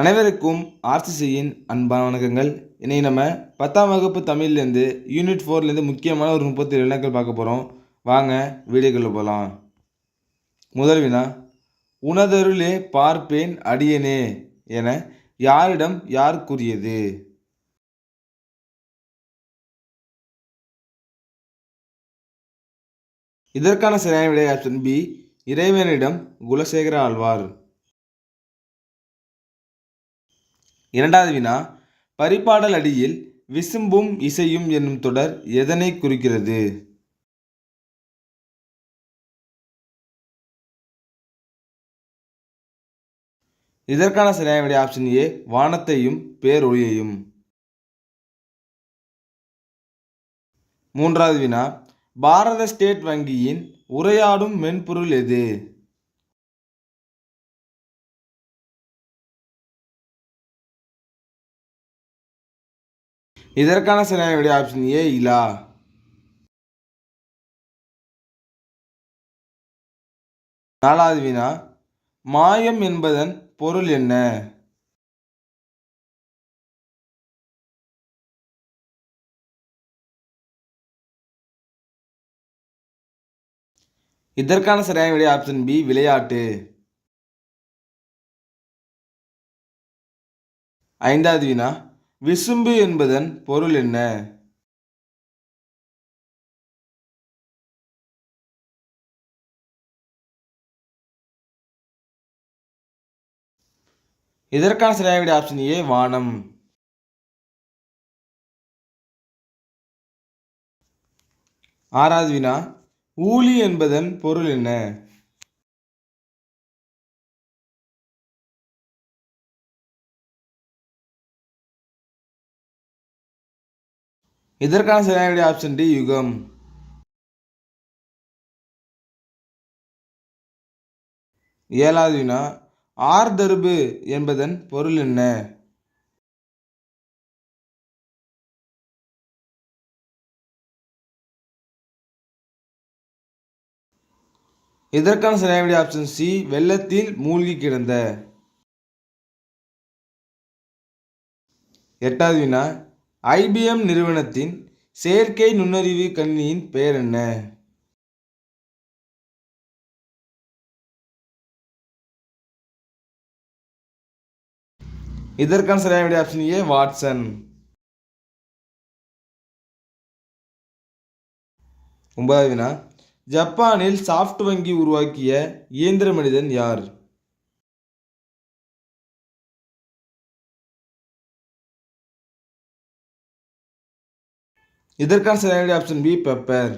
அனைவருக்கும் ஆர்சிசியின் அன்பான வணக்கங்கள். இன்றைக்கி நம்ம பத்தாம் வகுப்பு தமிழ்லேருந்து யூனிட் ஃபோர்லேருந்து முக்கியமான ஒரு முப்பத்தி ஏழு வினாக்கள் பார்க்க போகிறோம் வாங்க வீடியோக்குள்ள போகலாம் முதல் வினா உனதருளே பார்ப்பேன் அடியனே என யாரிடம் யார் கூறியது? இதற்கான சரியான விடை ஆப்ஷன் பி இறைவனிடம் குலசேகர ஆழ்வார். இரண்டாவது வினா பரிபாடல் அடியில் விசும்பும் இசையும் என்னும் தொடர் எதனை குறிக்கிறது? இதற்கான சரியான விடை ஆப்ஷன் ஏ வானத்தையும் பேரொழியையும் மூன்றாவது வினா பாரத ஸ்டேட் வங்கியின் உரையாடும் மென்பொருள் எது? இதற்கான சரியான விடை ஆப்ஷன் ஏ இலா நாலாவது வினா மாயம் என்பதன் பொருள் என்ன? இதற்கான சரியான விடை ஆப்ஷன் பி விளையாட்டு. ஐந்தாவது வினா விசும்பு என்பதன் பொருள் என்ன? இதற்கான சரியான ஆப்ஷன் ஏ வானம். ஆறாவது வினா ஊழி என்பதன் பொருள் என்ன? இதற்கான சரியான ஆப்ஷன் டி யுகம். ஏழாவது வினா ஆர்தருபு என்பதன் பொருள் என்ன? இதற்கான சரியான ஆப்ஷன் சி வெள்ளத்தில் மூழ்கி கிடந்த. எட்டாவது வினா ஐபிஎம் நிறுவனத்தின் செயற்கை நுண்ணறிவு கணினியின் பெயர் என்ன? இதற்கான சரியான விடை ஆப்ஷன் ஏ வாட்சன் ஒன்பதாவது வினா. ஜப்பானில் சாஃப்ட் வங்கி உருவாக்கிய இயந்திர மனிதன் யார்? இதற்கான சரியான ஆப்ஷன் பி பெப்பர்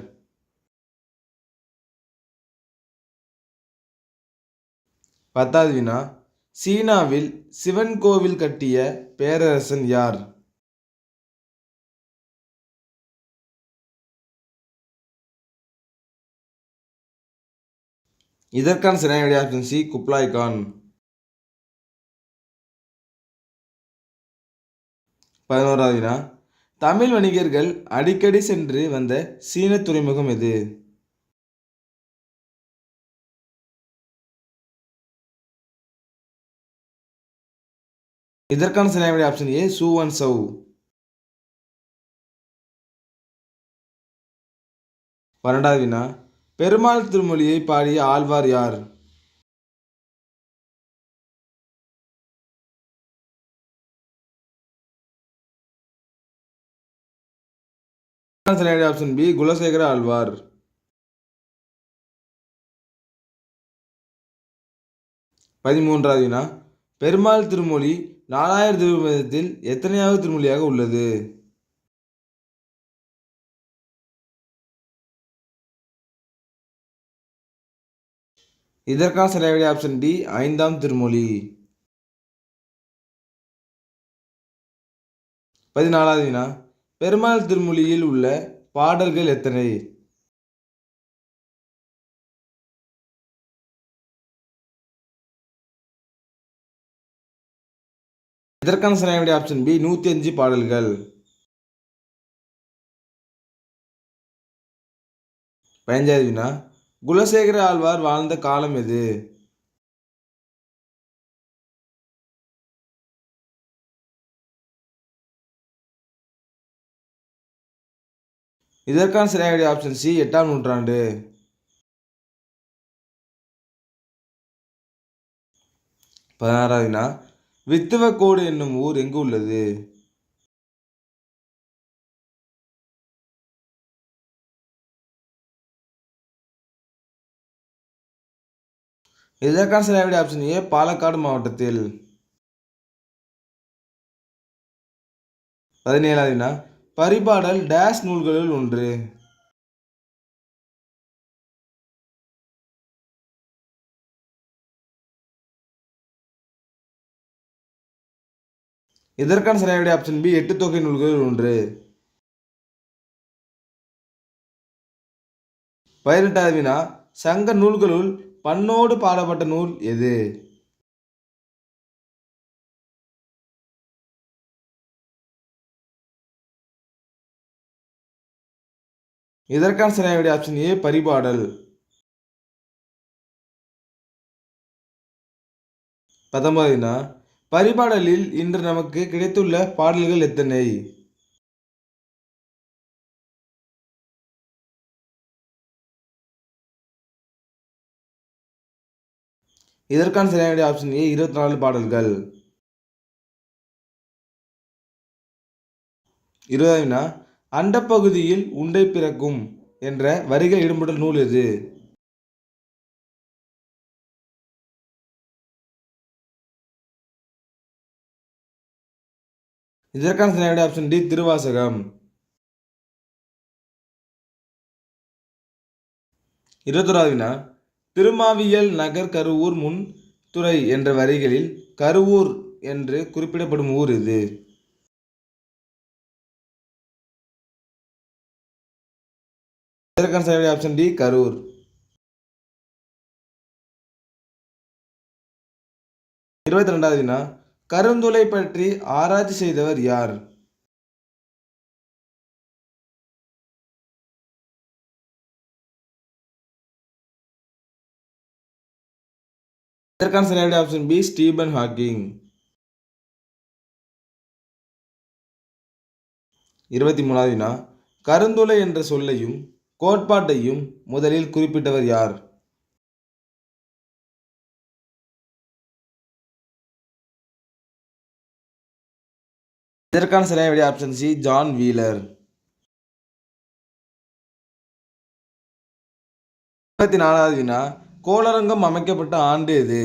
பத்தாவது வினா. சீனாவில் சிவன் கோவில் கட்டிய பேரரசன் யார்? இதற்கான சரியான விடை ஆப்ஷன் சி குப்லாய் கான். பதினோராவது வினா. தமிழ் வணிகர்கள் அடிக்கடி சென்று வந்த சீன துறைமுகம் எது? இதற்கான சரியான ஆப்ஷன் ஏ சூவன் சவு பன்னெண்டாவது வினா. பெருமாள் திருமொழியை பாடிய ஆழ்வார் யார்? சரியான ஆப்ஷன் பி குலசேகர ஆழ்வார் பதிமூன்றாவது வினா பெருமாள் திருமொழி நாலாயிரம் திருமதத்தில் எத்தனையாவது திருமொழியாக உள்ளது? இதற்கான சரியான ஆப்ஷன் டி ஐந்தாம் திருமொழி. பதினாலாவது வினா பெருமாள் திருமொழியில் உள்ள பாடல்கள் எத்தனை? இதற்கான சரியான ஆப்ஷன் பி நூற்றி அஞ்சு பாடல்கள். பதினஞ்சாவது வினா. குலசேகர ஆழ்வார் வாழ்ந்த காலம் எது? இதற்கான சரியான ஆப்ஷன் சி எட்டாம் நூற்றாண்டு. பதினாறாவது வித்துவக்கோடு என்னும் ஊர் எங்கு உள்ளது? இதற்கான சரியான ஆப்ஷன் ஏ பாலக்காடு மாவட்டத்தில். பதினேழாவது பரிபாடல் டேஷ் நூல்களுள் ஒன்று. இதற்கான சரியான ஆப்ஷன் பி எட்டு தொகை நூல்களில் ஒன்று. பதினெட்டாவது வினா சங்க நூல்களுள் பண்ணோடு பாடப்பட்ட நூல் எது? இதற்கான சரியான ஆப்ஷன் ஏ பரிபாடல். பத்தொன்பதுனா பரிபாடலில் இன்று நமக்கு கிடைத்துள்ள பாடல்கள் எத்தனை? இதற்கான சரியான ஆப்ஷன் ஏ இருபத்தி நாலு பாடல்கள். இருபதாவதுனா அண்டப்பகுதியில் உண்டை பிறக்கும் என்ற வரிகள் இடம்பெற்ற நூல் எது? இதற்கான சரியான ஆப்ஷன் டி திருவாசகம். இருபத்தொராவது திருமாவியல் நகர் கருவூர் முன் துறை என்ற வரிகளில் கருவூர் என்று குறிப்பிடப்படும் ஊர் இது இதற்கான சரியான ஆப்ஷன் டி கரூர். இருபத்தி ரெண்டாவது வினா கருந்துளை பற்றி ஆராய்ச்சி செய்தவர் யார்? இதற்கான சரியான ஆப்ஷன் பி ஸ்டீபன் ஹாக்கிங். இருபத்தி மூணாவது வினா கருந்துளை என்ற சொல்லையும் கோட்பாட்டையும் முதலில் குறிப்பிட்டவர் யார்? இதற்கான சரியான விடை ஆப்ஷன் சி ஜான் வீலர் இருபத்தி நாலாவது வினா கோளரங்கம் அமைக்கப்பட்ட ஆண்டு எது?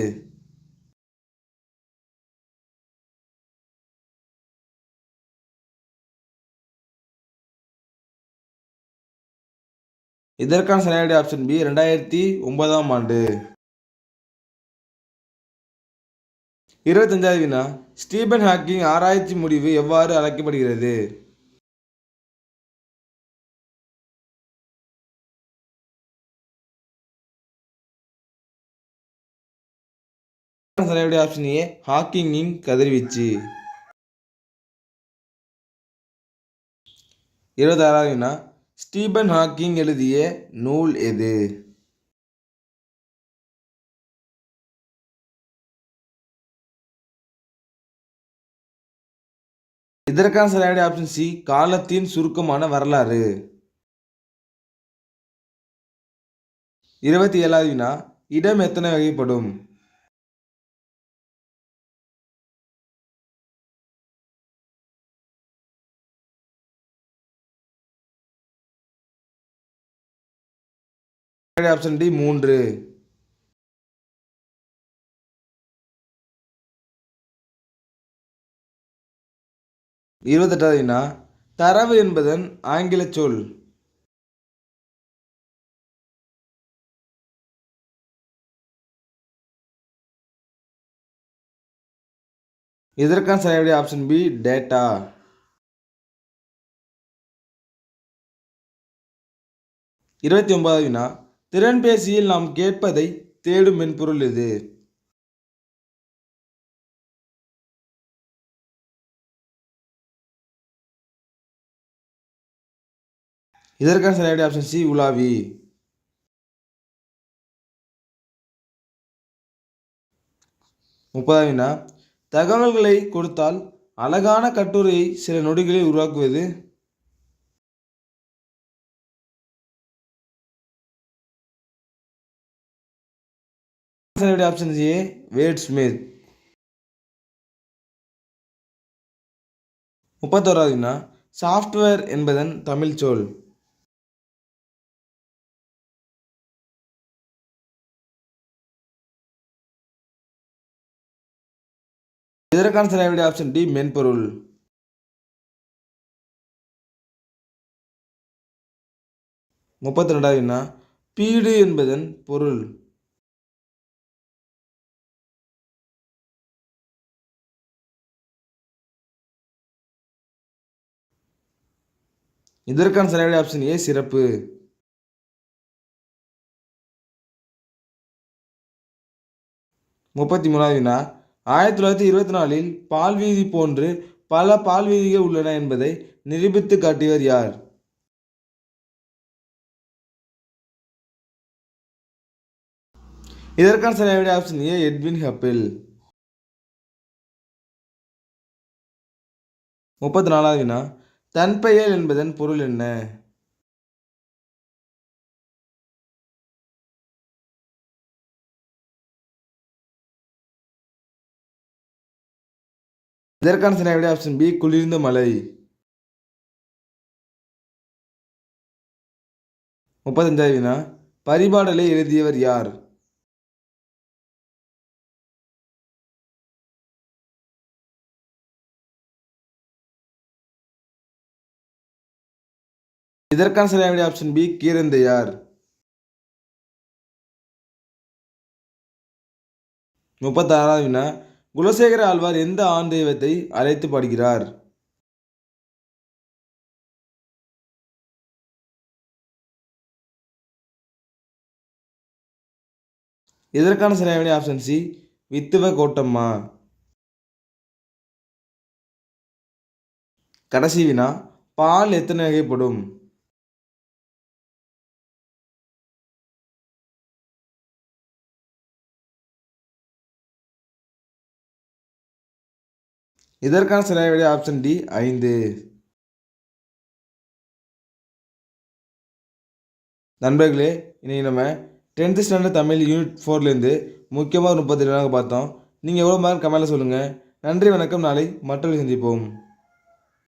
இதற்கான சரியான ஆப்ஷன் பி ரெண்டாயிரத்தி ஒன்பதாம் ஆண்டு. இருபத்தஞ்சாவது வினா. ஸ்டீபன் ஹாக்கிங் ஆராய்ச்சி முடிவு எவ்வாறு அழைக்கப்படுகிறது? சரியான ஆப்ஷன் ஏ ஹாக்கிங்கின் கதிர்வீச்சு. இருபத்தாறாவது வினா. ஸ்டீபன் ஹாக்கிங் எழுதிய நூல் எது? இதற்கான சரியான ஆப்ஷன் சி காலத்தின் சுருக்கமான வரலாறு. இருபத்தி ஏழாவது வினா இடம் எத்தனை வகைப்படும்? ஆப்ஷன் டி மூன்று. இருபத்தெட்டாவதுனா வினா தரவு என்பதன் ஆங்கில சொல். இதற்கான சரியான ஆப்ஷன் பி டேட்டா இருபத்தி ஒன்பதாவது வினா திறன்பேசியில் நாம் கேட்பதை தேடும் மென்பொருள் இது. இதற்கான சரியான ஆப்ஷன் சி உலாவி. முப்பதாவது வினா தகவல்களை கொடுத்தால் அழகான கட்டுரையை சில நொடிகளில் உருவாக்குவது. ஆப்ஷன் ஏ வேட் ஸ்மித் முப்பத்தோராவது வினா சாஃப்ட்வேர் என்பதன் தமிழ் சொல். இதற்கான சரியான ஆப்ஷன் டி மென்பொருள். முப்பத்தி ரெண்டாவது வினா பீடு என்பதன் பொருள். இதற்கான சரியான ஆப்ஷன் ஏ சிறப்பு. முப்பத்தி மூணாவது வினா. ஆயிரத்தி தொள்ளாயிரத்தி இருபத்தி நாலில் பால்வீதி போன்று பல பால்வீதிகள் உள்ளன என்பதை நிரூபித்து காட்டியவர் யார்? இதற்கான சரியான ஆப்ஷன் ஏ எட்வின் ஹப்பில் முப்பத்தி நாலாவது வினா. தன்பெயல் என்பதன் பொருள் என்ன? இதற்கான சினாவிட ஆப்ஷன் பி குளிர்ந்த மலை. முப்பத்தஞ்சாவது வினா பரிபாடலை எழுதியவர் யார்? இதற்கான சரியான ஆப்ஷன் பி கீரந்தையார். முப்பத்தாறாவது வினா. குலசேகர ஆழ்வார் எந்த ஆண் தெய்வத்தை அழைத்து பாடுகிறார்? இதற்கான சரியான ஆப்ஷன் சி வித்துவ கோட்டம்மா. கடைசி வினா. பால் எத்தனை வகைப்படும்? இதற்கான சரியான ஆப்ஷன் டி ஐந்து. நண்பர்களே இன்னைக்கு நம்ம டென்த்து ஸ்டாண்டர்ட் தமிழ் யூனிட் ஃபோர்லேருந்து முக்கியமாக முப்பத்தி ரெண்டு பார்த்தோம் நீங்கள் எவ்வளோ மார்க் கமெண்ட்டில் சொல்லுங்கள் நன்றி வணக்கம். நாளை மற்றொரு சந்திப்போம்.